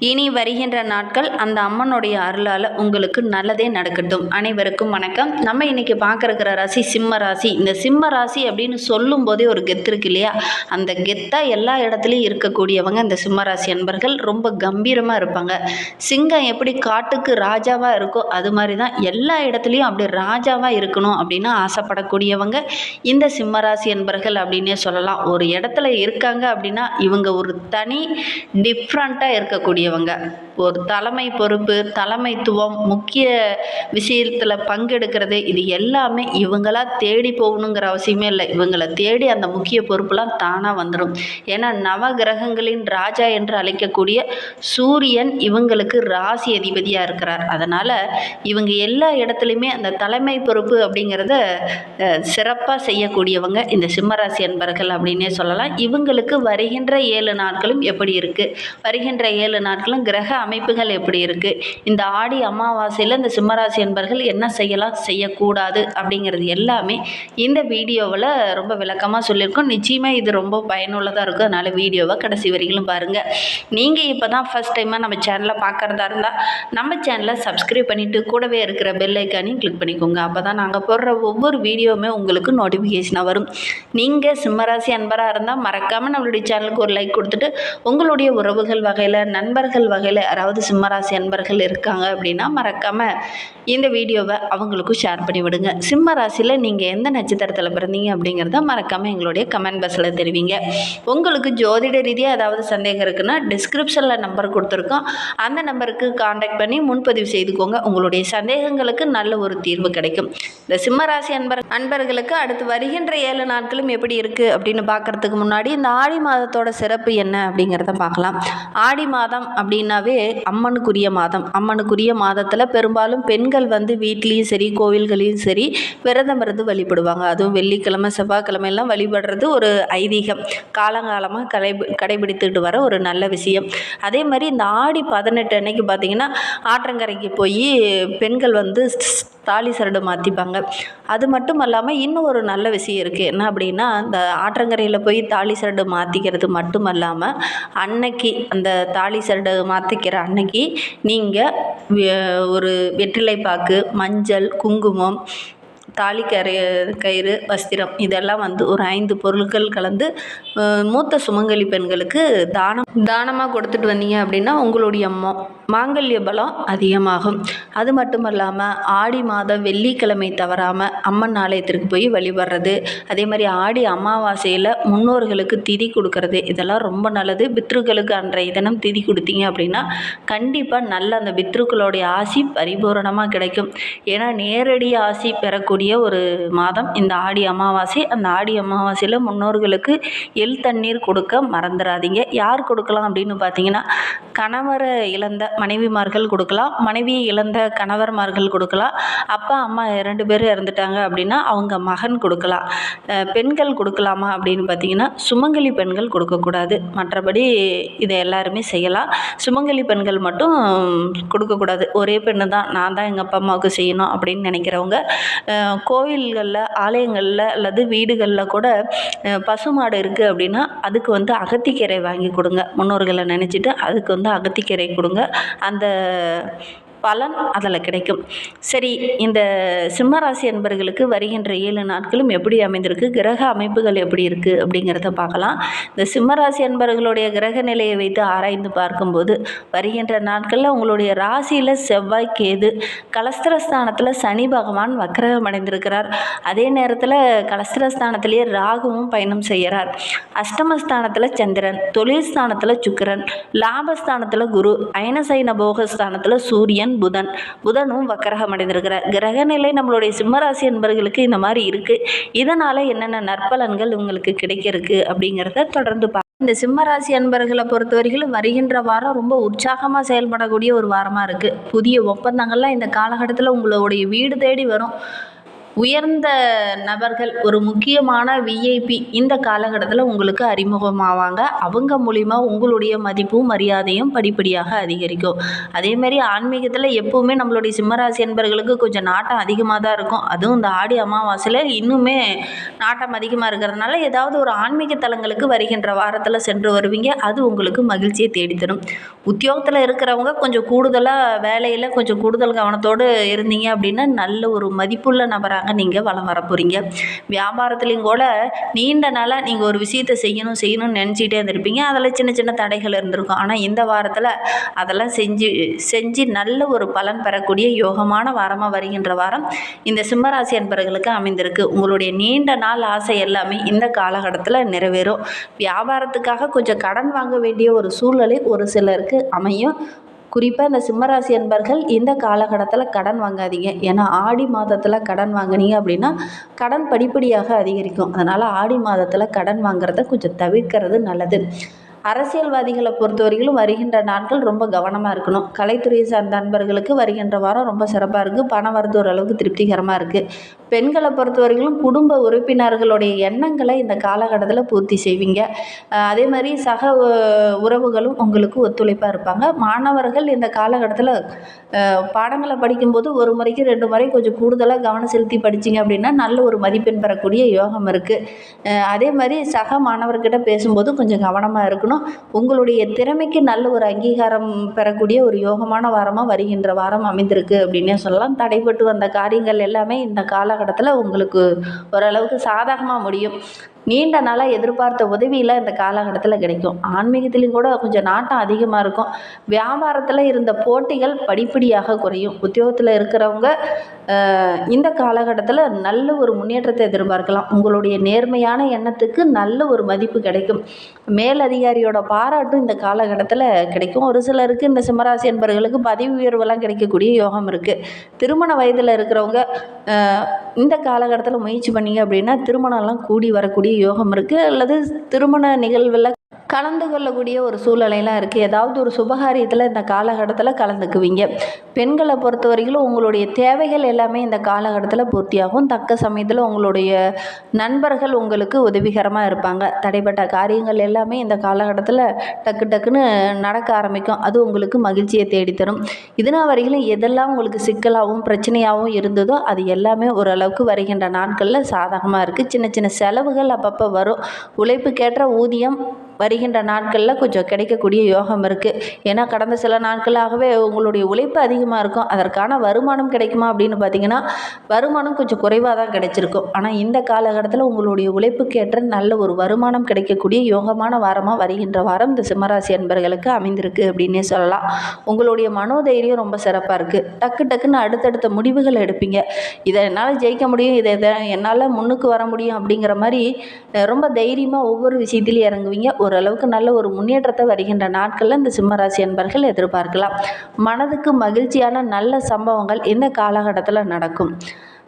இனி வருகின்ற நாட்கள் அந்த அம்மனுடைய அருளால் உங்களுக்கு நல்லதே நடக்கட்டும். அனைவருக்கும் வணக்கம். நம்ம இன்னைக்கு பார்க்குற ராசி சிம்ம ராசி. இந்த சிம்ம ராசி அப்படின்னு சொல்லும் போதே ஒரு கெத்து இருக்கு இல்லையா? அந்த கெத்தாக எல்லா இடத்துலையும் இருக்கக்கூடியவங்க இந்த சிம்ம ராசி அன்பர்கள் ரொம்ப கம்பீரமாக இருப்பாங்க. சிங்கம் எப்படி காட்டுக்கு ராஜாவாக இருக்கோ அது மாதிரி தான் எல்லா இடத்துலையும் அப்படி ராஜாவாக இருக்கணும் அப்படின்னு ஆசைப்படக்கூடியவங்க இந்த சிம்ம ராசி அன்பர்கள் அப்படின்னே சொல்லலாம். ஒரு இடத்துல இருக்காங்க அப்படின்னா இவங்க ஒரு தனி டிஃப்ரெண்ட்டாக இருக்கக்கூடிய இருக்கக்கூடியவங்க ஒரு தலைமை பொறுப்பு தலைமைத்துவம் முக்கிய விஷயத்தில் பங்கெடுக்கிறது இது எல்லாமே இவங்களாக தேடி போகணுங்கிற அவசியமே இல்லை. இவங்களை தேடி அந்த முக்கிய பொறுப்புலாம் தானாக வந்துடும் ஏன்னா நவ கிரகங்களின் ராஜா என்று அழைக்கக்கூடிய சூரியன் இவங்களுக்கு ராசி அதிபதியாக இருக்கிறார். அதனால் இவங்க எல்லா இடத்துலையுமே அந்த தலைமை பொறுப்பு அப்படிங்கிறத சிறப்பாக செய்யக்கூடியவங்க இந்த சிம்மராசி அன்பர்கள் அப்படின்னே சொல்லலாம். இவங்களுக்கு வருகின்ற ஏழு நாட்களும் எப்படி இருக்குது வருகின்ற ஏழு நாட்களும் கிரக அமைப்புகள் எப்படி இருக்குது இந்த ஆடி அமாவாசையில் இந்த சிம்மராசி அன்பர்கள் என்ன செய்யலாம் செய்யக்கூடாது அப்படிங்கிறது எல்லாமே இந்த வீடியோவில் ரொம்ப விளக்கமாக சொல்லியிருக்கோம். நிச்சயமாக இது ரொம்ப பயனுள்ளதாக இருக்கும். அதனால் வீடியோவை கடைசி வரைக்கும் பாருங்கள் நீங்கள் இப்போ தான் ஃபஸ்ட் டைமாக நம்ம சேனலை பார்க்குறதா இருந்தால் நம்ம சேனலை சப்ஸ்கிரைப் பண்ணிவிட்டு கூடவே இருக்கிற பெல் ஐக்கானையும் கிளிக் பண்ணிக்கோங்க. அப்போ தான் நாங்கள் போடுற ஒவ்வொரு வீடியோவுமே உங்களுக்கு நோட்டிஃபிகேஷனாக வரும். நீங்கள் சிம்மராசி அன்பராக இருந்தால் மறக்காமல் நம்மளுடைய சேனலுக்கு ஒரு லைக் கொடுத்துட்டு உங்களுடைய உறவுகள் வகையில் நண்பர்கள் வகையில் யாராவது சிம்மராசி அன்பர்கள் இருக்காங்க அப்படின்னா மறக்காமல் இந்த வீடியோவை அவங்களுக்கும் ஷேர் பண்ணி விடுங்க. சிம்ம ராசியில் நீங்கள் எந்த நட்சத்திரத்தில் பிறந்தீங்க அப்படிங்கிறத மறக்காமல் எங்களுடைய கமெண்ட் பாக்ஸில் தெரிவிங்க. உங்களுக்கு ஜோதிட ரீதியாக ஏதாவது சந்தேகம் இருக்குன்னா டிஸ்கிரிப்ஷனில் நம்பர் கொடுத்துருக்கோம். அந்த நம்பருக்கு காண்டாக்ட் பண்ணி முன்பதிவு செய்துக்கோங்க. உங்களுடைய சந்தேகங்களுக்கு நல்ல ஒரு தீர்வு கிடைக்கும். இந்த சிம்மராசி அன்பர் அன்பர்களுக்கு அடுத்து வருகின்ற ஏழு நாட்களும் எப்படி இருக்குது அப்படின்னு பார்க்குறதுக்கு முன்னாடி இந்த ஆடி மாதத்தோட சிறப்பு என்ன அப்படிங்கிறத பார்க்கலாம். ஆடி மாதம் அப்படின்னாவே அம்மனுக்குரிய மாதம். அம்மனுக்குரிய மாதத்தில் பெரும்பாலும் பெண்கள் வந்து வீட்லேயும் சரி கோவில்களையும் சரி விரதம் இருந்து வழிபடுவாங்க. அதுவும் வெள்ளிக்கிழமை செவ்வாய்க்கிழமையெல்லாம் வழிபடுறது ஒரு ஐதீகம். காலங்காலமாக கடை கடைபிடித்துக்கிட்டு வர ஒரு நல்ல விஷயம். அதே மாதிரி இந்த ஆடி பதினெட்டு அன்னைக்கு பார்த்திங்கன்னா ஆற்றங்கரைக்கு போய் பெண்கள் வந்து தாலி சரடு மாற்றிப்பாங்க அது மட்டும் இல்லாமல் இன்னும் ஒரு நல்ல விஷயம் இருக்குது என்ன அப்படின்னா இந்த ஆற்றங்கரையில் போய் தாலி சரடு மாற்றிக்கிறது மட்டும் இல்லாமல் அன்னைக்கு அந்த தாலி சரடு மாற்றிக்கிற அன்னைக்கு நீங்கள் ஒரு வெற்றிலை பாக்கு மஞ்சள் குங்குமம் தாலி கரை கயிறு வஸ்திரம் இதெல்லாம் வந்து ஒரு ஐந்து பொருட்கள் கலந்து மூத்த சுமங்கலி பெண்களுக்கு தானம் தானமாக கொடுத்துட்டு வந்தீங்க அப்படின்னா உங்களுடைய மோ மாங்கல்ய பலம் அதிகமாகும். அது மட்டும் இல்லாமல் ஆடி மாதம் வெள்ளிக்கிழமை தவறாமல் அம்மன் ஆலயத்திற்கு போய் வழிபடுறது அதே மாதிரி ஆடி அமாவாசையில் முன்னோர்களுக்கு திதி கொடுக்கறது இதெல்லாம் ரொம்ப நல்லது. பித்ருக்களுக்கு அன்றைய தினம் திதி கொடுத்தீங்க அப்படின்னா கண்டிப்பாக நல்ல அந்த பித்ருக்களுடைய ஆசி பரிபூரணமாக கிடைக்கும். ஏன்னா நேரடி ஆசி பெறக்கூடிய ஒரு மாதம். இந்த ஆடி அமாவாசை அந்த ஆடி அமாவாசையில் முன்னோர்களுக்கு எள் தண்ணீர் கொடுக்க மறந்துடாதீங்க யார் கொடுக்கலாம் அப்படின்னு பார்த்தீங்கன்னா கணவரை இழந்த மனைவிமார்கள் கொடுக்கலாம் மனைவியை இழந்த கணவர்மார்கள் கொடுக்கலாம். அப்பா அம்மா ரெண்டு பேரும் இறந்துட்டாங்க அப்படின்னா அவங்க மகன் கொடுக்கலாம். பெண்கள் கொடுக்கலாமா அப்படின்னு பார்த்தீங்கன்னா சுமங்கலி பெண்கள் கொடுக்கக்கூடாது. மற்றபடி இதை எல்லாருமே செய்யலாம். சுமங்கலி பெண்கள் மட்டும் கொடுக்கக்கூடாது. ஒரே பெண்ணு தான். நான் தான் எங்கள் அப்பா அம்மாவுக்கு செய்யணும் அப்படின்னு நினைக்கிறவங்க கோவில்களில் ஆலயங்களில் அல்லது வீடுகளில் கூட பசுமாடு இருக்குது அப்படின்னா அதுக்கு வந்து அகத்திக்கீரை வாங்கி கொடுங்க. முன்னோர்களை நினச்சிட்டு அதுக்கு வந்து அகத்திக்கீரை கொடுங்க. அந்த பலன் அதில் கிடைக்கும். சரி இந்த சிம்மராசி என்பர்களுக்கு வருகின்ற ஏழு நாட்களும் எப்படி அமைந்திருக்கு? கிரக அமைப்புகள் எப்படி இருக்குது அப்படிங்கிறத பார்க்கலாம். இந்த சிம்மராசி என்பர்களுடைய கிரக நிலையை வைத்து ஆராய்ந்து பார்க்கும்போது வருகின்ற நாட்களில் உங்களுடைய ராசியில் செவ்வாய் கேது கலஸ்திரஸ்தானத்தில் சனி பகவான் வக்கரகம் அடைந்திருக்கிறார். அதே நேரத்தில் கலஸ்திரஸ்தானத்திலேயே ராகுவும் பயணம் செய்கிறார். அஷ்டமஸ்தானத்தில் சந்திரன் தொழில் ஸ்தானத்தில் சுக்கரன் லாபஸ்தானத்தில் குரு அயனசைன போகஸ்தானத்தில் சூரியன் புதன். புதனும் வக்கரகம் அடைந்திருக்கிறார். கிரகநிலை நம்மளுடைய சிம்மராசி என்பர்களுக்கு இந்த மாதிரி இருக்குது இதனால் என்னென்ன நற்பலன்கள் உங்களுக்கு கிடைக்கிறதுக்கு அப்படிங்கிறத தொடர்ந்து பார்க்க இந்த சிம்மராசி அன்பர்களை பொறுத்த வரைக்கும் வருகின்ற வாரம் ரொம்ப உற்சாகமாக செயல்படக்கூடிய ஒரு வாரமாக இருக்குது புதிய ஒப்பந்தங்கள்லாம் இந்த காலகட்டத்தில் உங்களுடைய வீடு தேடி வரும். உயர்ந்த நபர்கள் ஒரு முக்கியமான விஐபி இந்த காலகட்டத்தில் உங்களுக்கு அறிமுகமாவாங்க. அவங்க மூலிமா உங்களுடைய மதிப்பும் மரியாதையும் படிப்படியாக அதிகரிக்கும். அதேமாரி ஆன்மீகத்தில் எப்போவுமே நம்மளுடைய சிம்மராசி என்பர்களுக்கு கொஞ்சம் நாட்டம் அதிகமாக தான் இருக்கும். அதுவும் இந்த ஆடி அமாவாசையில் இன்னுமே நாட்டம் அதிகமாக இருக்கிறதுனால ஏதாவது ஒரு ஆன்மீக தலங்களுக்கு வருகின்ற வாரத்தில் சென்று வருவீங்க. அது உங்களுக்கு மகிழ்ச்சியை தேடித்தரும். உத்தியோகத்தில் இருக்கிறவங்க கொஞ்சம் கூடுதலாக வேலையில் கொஞ்சம் கூடுதல் கவனத்தோடு இருந்தீங்க அப்படின்னா நல்ல ஒரு மதிப்புள்ள நபராக நீங்கள் வளம் வர போகிறீங்க வியாபாரத்துலேயும் கூட நீண்ட நாளாக நீங்கள் ஒரு விஷயத்தை செய்யணும் செய்யணும்னு நினச்சிக்கிட்டே இருந்திருப்பீங்க. அதில் சின்ன சின்ன தடைகள் இருந்திருக்கும். ஆனால் இந்த வாரத்தில் அதெல்லாம் செஞ்சு செஞ்சு நல்ல ஒரு பலன் பெறக்கூடிய யோகமான வாரமாக வருகின்ற வாரம் இந்த சிம்மராசி அன்பர்களுக்கு அமைந்திருக்கு. உங்களுடைய நீண்ட நாள் ஆசை எல்லாமே இந்த காலகட்டத்தில் நிறைவேறும். வியாபாரத்துக்காக கொஞ்சம் கடன் வாங்க வேண்டிய ஒரு சூழ்நிலை ஒரு சிலருக்கு அமையும். குறிப்பாக இந்த சிம்மராசி என்பர்கள் இந்த காலகட்டத்தில் கடன் வாங்காதீங்க. ஏன்னா ஆடி மாதத்தில் கடன் வாங்கினீங்க அப்படின்னா கடன் படிப்படியாக அதிகரிக்கும். அதனால் ஆடி மாதத்தில் கடன் வாங்குறத கொஞ்சம் தவிர்க்கிறது நல்லது. அரசியல்வாதிகளை பொறுத்தவரையிலும் வருகின்ற நாட்கள் ரொம்ப கவனமாக இருக்கணும். கலைத்துறையை சார்ந்த நண்பர்களுக்கு வருகின்ற வாரம் ரொம்ப சிறப்பாக இருக்குது பணம் வரது ஓரளவுக்கு திருப்திகரமாக இருக்குது பெண்களை பொறுத்தவரையிலும் குடும்ப உறுப்பினர்களுடைய எண்ணங்களை இந்த காலகட்டத்தில் பூர்த்தி செய்வீங்க. அதே மாதிரி சக உறவுகளும் உங்களுக்கு ஒத்துழைப்பாக இருப்பாங்க. மாணவர்கள் இந்த காலகட்டத்தில் பாடங்களை படிக்கும்போது ஒரு முறைக்கு ரெண்டு முறை கொஞ்சம் கூடுதலாக கவனம் செலுத்தி படிச்சிங்க அப்படின்னா நல்ல ஒரு மதிப்பெண் பெறக்கூடிய யோகம் இருக்குது அதே மாதிரி சக மாணவர்கிட்ட பேசும்போது கொஞ்சம் கவனமாக இருக்கணும். உங்களுடைய திறமைக்கு நல்ல ஒரு அங்கீகாரம் பெறக்கூடிய ஒரு யோகமான வாரமாக வருகின்ற வாரம் அமைந்திருக்கு அப்படின்னே சொல்லலாம். தடைப்பட்டு வந்த காரியங்கள் எல்லாமே இந்த காலகட்டத்தில் உங்களுக்கு ஓரளவுக்கு சாதகமாக முடியும். நீண்ட நாளாக எதிர்பார்த்த உதவியெல்லாம் இந்த காலகட்டத்தில் கிடைக்கும். ஆன்மீகத்திலையும் கூட கொஞ்சம் நாட்டம் அதிகமாக இருக்கும். வியாபாரத்தில் இருந்த போட்டிகள் படிப்படியாக குறையும். உத்தியோகத்தில் இருக்கிறவங்க இந்த காலகட்டத்தில் நல்ல ஒரு முன்னேற்றத்தை எதிர்பார்க்கலாம். உங்களுடைய நேர்மையான எண்ணத்துக்கு நல்ல ஒரு மதிப்பு கிடைக்கும். மேலதிகாரியோட பாராட்டும் இந்த காலகட்டத்தில் கிடைக்கும். ஒரு சிலருக்கு இந்த சிம்மராசி என்பவர்களுக்கு பதவி உயர்வெல்லாம் கிடைக்கக்கூடிய யோகம் இருக்குது திருமண வயதில் இருக்கிறவங்க இந்த காலகட்டத்தில் முயற்சி பண்ணிங்க அப்படின்னா திருமணம்லாம் கூடி வரக்கூடிய யோகம் இருக்குது அல்லது திருமண நிகழ்வில் கலந்து கொள்ளக்கூடிய ஒரு சூழ்நிலையெல்லாம் இருக்குது ஏதாவது ஒரு சுபகாரியத்தில் இந்த காலகட்டத்தில் கலந்துக்குவீங்க. பெண்களை பொறுத்த வரைக்கும் உங்களுடைய தேவைகள் எல்லாமே இந்த காலகட்டத்தில் பூர்த்தியாகும். தக்க சமயத்தில் உங்களுடைய நண்பர்கள் உங்களுக்கு உதவிகரமாக இருப்பாங்க. தடைப்பட்ட காரியங்கள் எல்லாமே இந்த காலகட்டத்தில் டக்கு டக்குன்னு நடக்க ஆரம்பிக்கும். அது உங்களுக்கு மகிழ்ச்சியை தேடித்தரும். இதனால் வரையிலும் எதெல்லாம் உங்களுக்கு சிக்கலாகவும் பிரச்சனையாகவும் இருந்ததோ அது எல்லாமே ஓரளவுக்கு வருகின்ற நாட்களில் சாதகமாக இருக்குது சின்ன சின்ன செலவுகள் அப்பப்போ வரும். உழைப்புக்கேற்ற ஊதியம் வருகின்ற நாட்களில் கொஞ்சம் கிடைக்கக்கூடிய யோகம் இருக்குது ஏன்னா கடந்த சில நாட்களாகவே உங்களுடைய உழைப்பு அதிகமாக இருக்கும். அதற்கான வருமானம் கிடைக்குமா அப்படின்னு பார்த்தீங்கன்னா வருமானம் கொஞ்சம் குறைவாக தான் கிடைச்சிருக்கும். ஆனால் இந்த காலகட்டத்தில் உங்களுடைய உழைப்புக்கேற்ற நல்ல ஒரு வருமானம் கிடைக்கக்கூடிய யோகமான வாரமாக வருகின்ற வாரம் இந்த சிம்மராசி அன்பர்களுக்கு அமைந்திருக்கு அப்படின்னே சொல்லலாம். உங்களுடைய மனோதைரியம் ரொம்ப சிறப்பாக இருக்குது டக்கு டக்குன்னு அடுத்தடுத்த முடிவுகள் எடுப்பீங்க. இதை என்னால் ஜெயிக்க முடியும் இதை இதை என்னால் முன்னுக்கு வர முடியும் அப்படிங்கிற மாதிரி ரொம்ப தைரியமாக ஒவ்வொரு விஷயத்திலையும் இறங்குவீங்க. ஓரளவுக்கு நல்ல ஒரு முன்னேற்றத்தை வருகின்ற நாட்களில் இந்த சிம்மராசி அன்பர்கள் எதிர்பார்க்கலாம். மனதுக்கு மகிழ்ச்சியான நல்ல சம்பவங்கள் இந்த காலகட்டத்தில் நடக்கும்.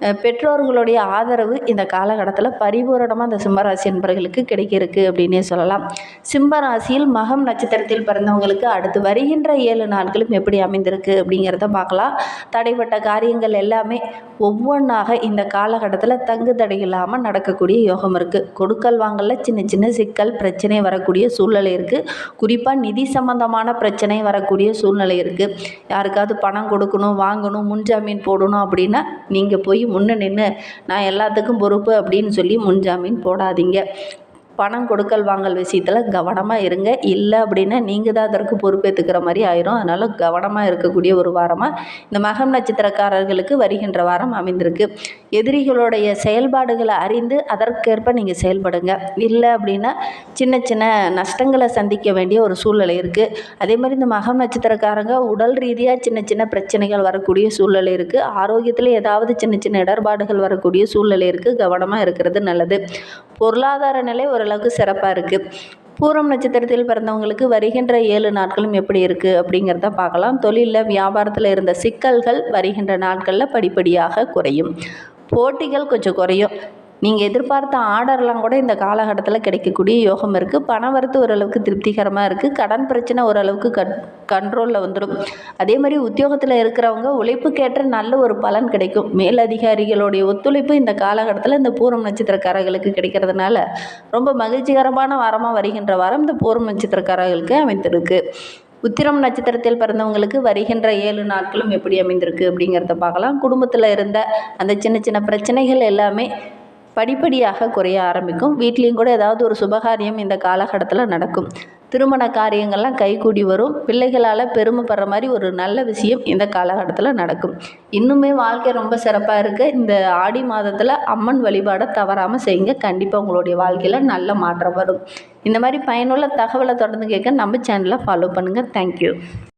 பெற்றோர்களுடைய ஆதரவு இந்த காலகட்டத்தில் பரிபூரணமாக இந்த சிம்மராசி என்பவர்களுக்கு கிடைக்கிறதுக்கு அப்படின்னே சொல்லலாம். சிம்மராசியில் மகம் நட்சத்திரத்தில் பிறந்தவங்களுக்கு அடுத்து வருகின்ற ஏழு நாட்களும் எப்படி அமைந்திருக்கு அப்படிங்கிறத பார்க்கலாம். தடைப்பட்ட காரியங்கள் எல்லாமே ஒவ்வொன்றாக இந்த காலகட்டத்தில் தங்கு தடை இல்லாமல் நடக்கக்கூடிய யோகம் இருக்குது கொடுக்கல் வாங்கல சின்ன சின்ன சிக்கல் பிரச்சனை வரக்கூடிய சூழ்நிலை இருக்குது குறிப்பாக நிதி சம்பந்தமான பிரச்சனை வரக்கூடிய சூழ்நிலை இருக்குது யாருக்காவது பணம் கொடுக்கணும் வாங்கணும் முன்ஜாமீன் போடணும் அப்படின்னா நீங்கள் போய் முன்னே நின்று நான் எல்லாத்துக்கும் பொறுப்பு அப்படின்னு சொல்லி முன்ஜாமீன் போடாதீங்க. பணம் கொடுக்கல் வாங்கல் விஷயத்தில் கவனமாக இருங்க. இல்லை அப்படின்னா நீங்கள் தான் அதற்கு பொறுப்பேற்றுக்கிற மாதிரி ஆயிரும். அதனால் கவனமாக இருக்கக்கூடிய ஒரு வாரமாக இந்த மகம் நட்சத்திரக்காரர்களுக்கு வருகின்ற வாரம் அமைந்திருக்கு. எதிரிகளுடைய செயல்பாடுகளை அறிந்து அதற்கேற்ப நீங்கள் செயல்படுங்க. இல்லை அப்படின்னா சின்ன சின்ன நஷ்டங்களை சந்திக்க வேண்டிய ஒரு சூழ்நிலை இருக்குது அதே மாதிரி இந்த மகம் நட்சத்திரக்காரங்க உடல் ரீதியாக சின்ன சின்ன பிரச்சனைகள் வரக்கூடிய சூழ்நிலை இருக்குது ஆரோக்கியத்தில் ஏதாவது சின்ன சின்ன இடர்பாடுகள் வரக்கூடிய சூழ்நிலை இருக்குது கவனமாக இருக்கிறது நல்லது. பொருளாதார நிலை ஓரளவுக்கு சிறப்பாக இருக்குது பூரம் நட்சத்திரத்தில் பிறந்தவங்களுக்கு வருகின்ற ஏழு நாட்களும் எப்படி இருக்குது அப்படிங்கிறத பார்க்கலாம். தொழிலில் வியாபாரத்தில் இருந்த சிக்கல்கள் வருகின்ற நாட்களில் படிப்படியாக குறையும். போட்டிகள் கொஞ்சம் குறையும். நீங்கள் எதிர்பார்த்த ஆர்டர்லாம் கூட இந்த காலகட்டத்தில் கிடைக்கக்கூடிய யோகம் இருக்குது பண வரத்து ஓரளவுக்கு திருப்திகரமாக இருக்குது கடன் பிரச்சனை ஓரளவுக்கு கட் கண்ட்ரோலில் வந்துடும் அதே மாதிரி உத்தியோகத்தில் இருக்கிறவங்க உழைப்புக்கேற்ற நல்ல ஒரு பலன் கிடைக்கும். மேலதிகாரிகளுடைய ஒத்துழைப்பு இந்த காலகட்டத்தில் இந்த பூரம் நட்சத்திரக்காரர்களுக்கு கிடைக்கிறதுனால ரொம்ப மகிழ்ச்சிகரமான வாரமாக வருகின்ற வாரம் இந்த பூரம் நட்சத்திரக்காரர்களுக்கு அமைந்திருக்கு. உத்திரம் நட்சத்திரத்தில் பிறந்தவங்களுக்கு வருகின்ற ஏழு நாட்களும் எப்படி அமைந்திருக்கு அப்படிங்கிறத பார்க்கலாம். குடும்பத்தில் இருந்த அந்த சின்ன சின்ன பிரச்சனைகள் எல்லாமே படிப்படியாக குறைய ஆரம்பிக்கும். வீட்லேயும் கூட ஏதாவது ஒரு சுபகாரியம் இந்த காலகட்டத்தில் நடக்கும். திருமண காரியங்கள்லாம் கைகூடி வரும். பிள்ளைகளால் பெருமைப்படுற மாதிரி ஒரு நல்ல விஷயம் இந்த காலகட்டத்தில் நடக்கும். இன்னுமே வாழ்க்கை ரொம்ப சிறப்பாக இருக்குது இந்த ஆடி மாதத்தில் அம்மன் வழிபாடை தவறாமல் செய்யுங்க. கண்டிப்பாக உங்களுடைய வாழ்க்கையில் நல்ல மாற்றம் வரும். இந்த மாதிரி பயனுள்ள தகவலை தொடர்ந்து கேட்க நம்ம சேனலை ஃபாலோ பண்ணுங்கள் தேங்க்யூ